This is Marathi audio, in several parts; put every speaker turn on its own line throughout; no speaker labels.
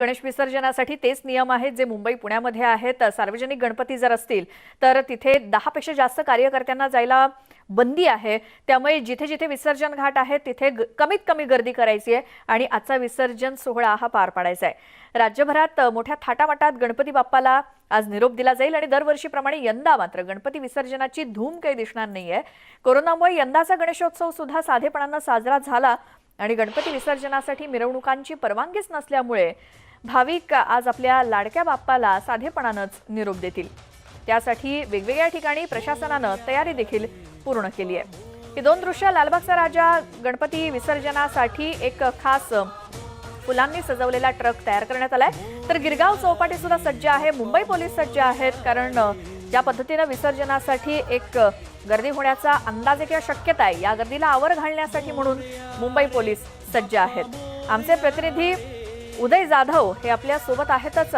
गणेश विसर्जनासाठी तेच नियम आहेत जे मुंबई पुण्यामध्ये आहेत. सार्वजनिक गणपती जर असतील तर तिथे दहापेक्षा जास्त कार्यकर्त्यांना जायला बंदी आहे. त्यामुळे जिथे जिथे विसर्जन घाट आहे तिथे कमीत कमी गर्दी करायची आहे आणि आजचा विसर्जन सोहळा हा पार पाडायचा आहे. राज्यभरात मोठ्या थाटामाटात गणपती बाप्पाला आज निरोप दिला जाईल आणि दरवर्षीप्रमाणे यंदा मात्र गणपती विसर्जनाची धूम काही दिसणार नाहीये. कोरोनामुळे यंदाचा गणेशोत्सव सुद्धा साधेपणानं साजरा झाला आणि गणपती विसर्जनासाठी मिरवणुकांची परवानगीच नसल्यामुळे भाविक आज आपल्या लाडक्या बाप्पाला साधेपणानंच निरोप देतील. त्यासाठी वेगवेगळ्या ठिकाणी प्रशासनानं तयारी देखील पूर्ण केली आहे. ही दोन दृश्य लालबागचा राजा गणपती विसर्जनासाठी एक खास फुलांनी सजवलेला ट्रक तयार करण्यात आलाय. तर गिरगाव चौपाटी सुद्धा सज्ज आहे. मुंबई पोलीस सज्ज आहेत कारण ज्या पद्धतीनं विसर्जनासाठी एक गर्दी होण्याचा अंदाज किंवा शक्यता आहे. या गर्दीला आवर घालण्यासाठी म्हणून मुंबई पोलीस सज्ज आहेत. आमचे प्रतिनिधी उदय जाधव हे आपल्यासोबत आहेतच.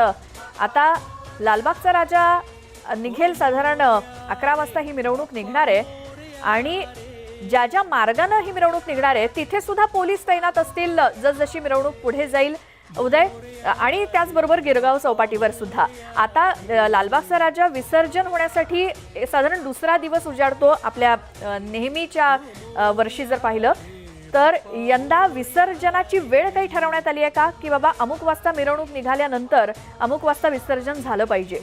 आता लालबागचा राजा निघेल साधारण अकरा वाजता ही मिरवणूक निघणार आहे. आणि ज्या ज्या मार्गानं ही मिरवणूक निघणार आहे तिथे सुद्धा पोलीस तैनात असतील जसजशी मिरवणूक पुढे जाईल. उदय आणि त्याचबरोबर गिरगाव चौपाटीवर सुद्धा. आता लालबागचा राजा विसर्जन होण्यासाठी साधारण दुसरा दिवस उजाडतो आपल्या नेहमीच्या वर्षी जर पाहिलं तर यंदा विसर्जनाची वेळ काही ठरवण्यात आली आहे का? की बाबा अमुक वाजता मिरवणूक निघाल्यानंतर अमुक वाजता विसर्जन झालं पाहिजे? अ,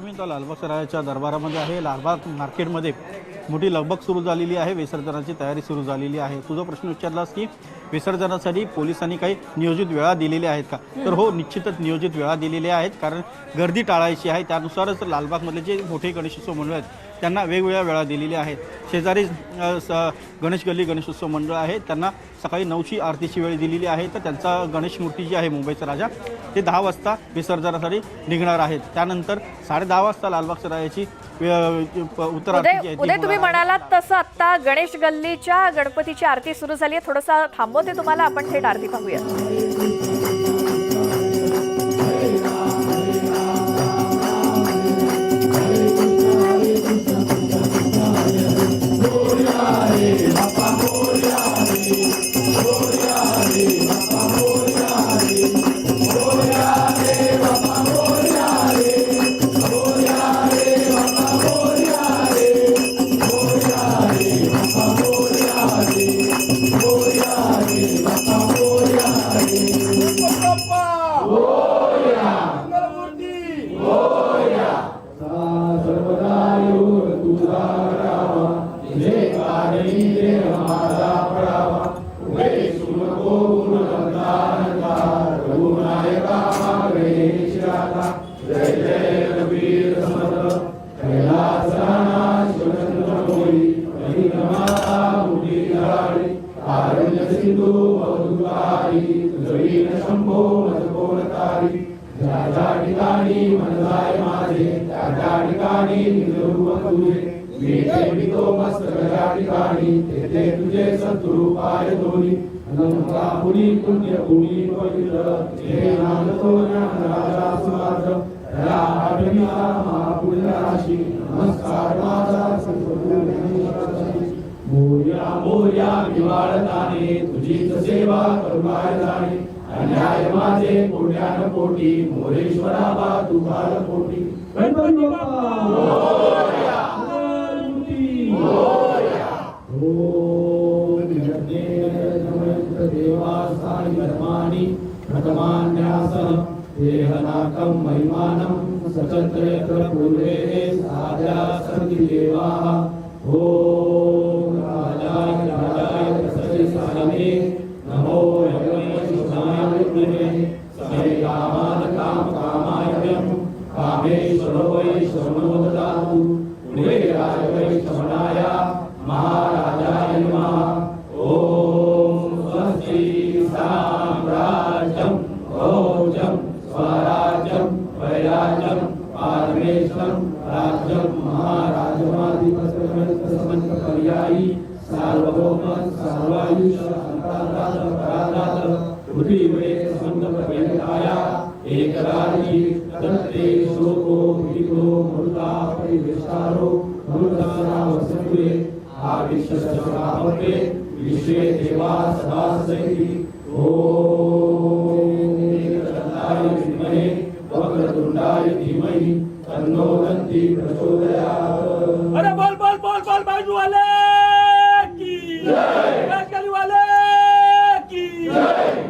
मी तर लालबाग सरायच्या दरबारामध्ये आहे. लालबाग मार्केटमध्ये मोठी लगबग सुरू झालेली आहे. विसर्जनाची तयारी सुरू झालेली आहे. तुझा प्रश्न विचारलास की विसर्जनासाठी पोलिसांनी काही नियोजित वेळा दिलेल्या आहेत का? तर हो निश्चितच नियोजित वेळा दिलेल्या आहेत. कारण गर्दी टाळायची आहे. त्यानुसारच लालबागमधले जे मोठे गणेशोत्सव मंडळ आहेत त्यांना वेगवेगळ्या वेळा दिलेल्या आहेत शेजारी स- गणेश गल्ली गणेशोत्सव मंडळ आहे. त्यांना सकाळी नऊची आरतीची वेळ दिलेली आहे. तर त्यांचा गणेश मूर्ती जी आहे मुंबईचा राजा ते दहा वाजता विसर्जनासाठी निघणार आहेत. त्यानंतर साडे दहा वाजता लालबागच्या राजाची उदय तुम्ही. म्हणालात
तसं आता गणेश गल्लीच्या गणपतीची आरती सुरू झाली आहे. थोडंसं थांबवते तुम्हाला. आपण थेट आरती पाहूया
पदायो तुझा करावा. जे कारणी माझा ठिकाणी मनजाय माझे त्या ठिकाणी तुझे मी ते मितो मस्त गजा ठिकाणी तेथे तुझे सत्रू पाय दोन्ही नमका पुनी पुण्य पुनी पवित्र हे नाम तो ज्ञान राजा सुमात्र राहाटमिता महापुण्यराशी नमस्कार माझा मोर्या मोर्या निवाळताने तुझीच सेवा करुणाय जाणे अन्याय माझे कोट्यान कोटी मोरेश्वरा बा तुझार कोटी गणपती बाप्पा! देवासानि धर्माणि प्रथमान्यासन देहनाकं महिमानं सचत्र यत्र पूर्वे साध्या सन्ति देवाः ॐ राजाय राजाय तस्यै सायमे नमो महाराजमाधिपसमन्तपर्यायी सार्वभौम सर्वायुष परादात पृथिवे समन्तपर्यन्ताया एकराजी दत्ते शोको मृता विश्वे देवा सदा सैति ओम वक्रतुण्डाय धीमहि तन्नो दन्ति प्रचोदयात् अरे
बोल बोल बोल बोल बाजू वाले की
राजकाली
वाले की
मुंबईच्या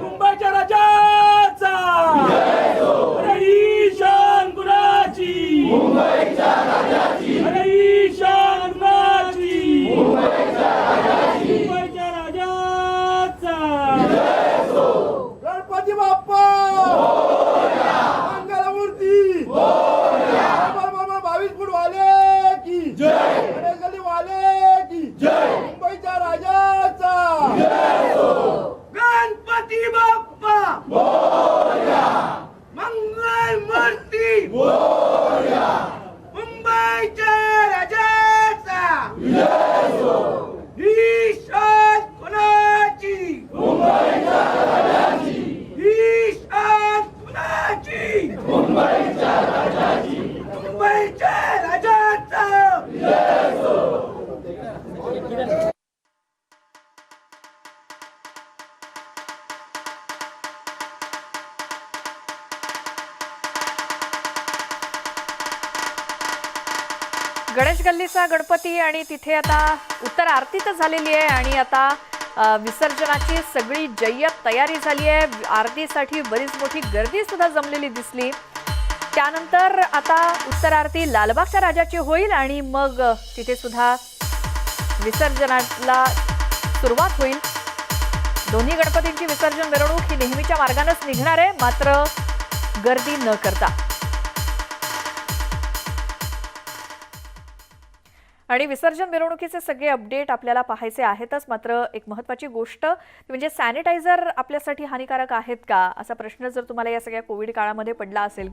गणेश गल्लीचा गणपती आणि तिथे आता उत्तर आरती तर झालेली आहे आणि आता विसर्जनाची सगळी जय्यत तयारी झाली आहे. आरतीसाठी बरीच मोठी गर्दी सुद्धा जमलेली दिसली. त्यानंतर आता उत्तर आरती लालबागच्या राजाची होईल आणि मग तिथे सुद्धा विसर्जनाला सुरुवात होईल. दोन्ही गणपतींची विसर्जन मिरवणूक ही नेहमीच्या मार्गानंच निघणार आहे मात्र गर्दी न करता. आणि विसर्जन मिरवणुकीचे सगळे अपडेट आपल्याला पाहायचे आहेतच. मात्र एक महत्त्वाची गोष्ट म्हणजे सॅनिटायझर आपल्यासाठी हानिकारक आहेत का? असा प्रश्न जर तुम्हाला या सगळ्या कोविड काळामध्ये पडला असेल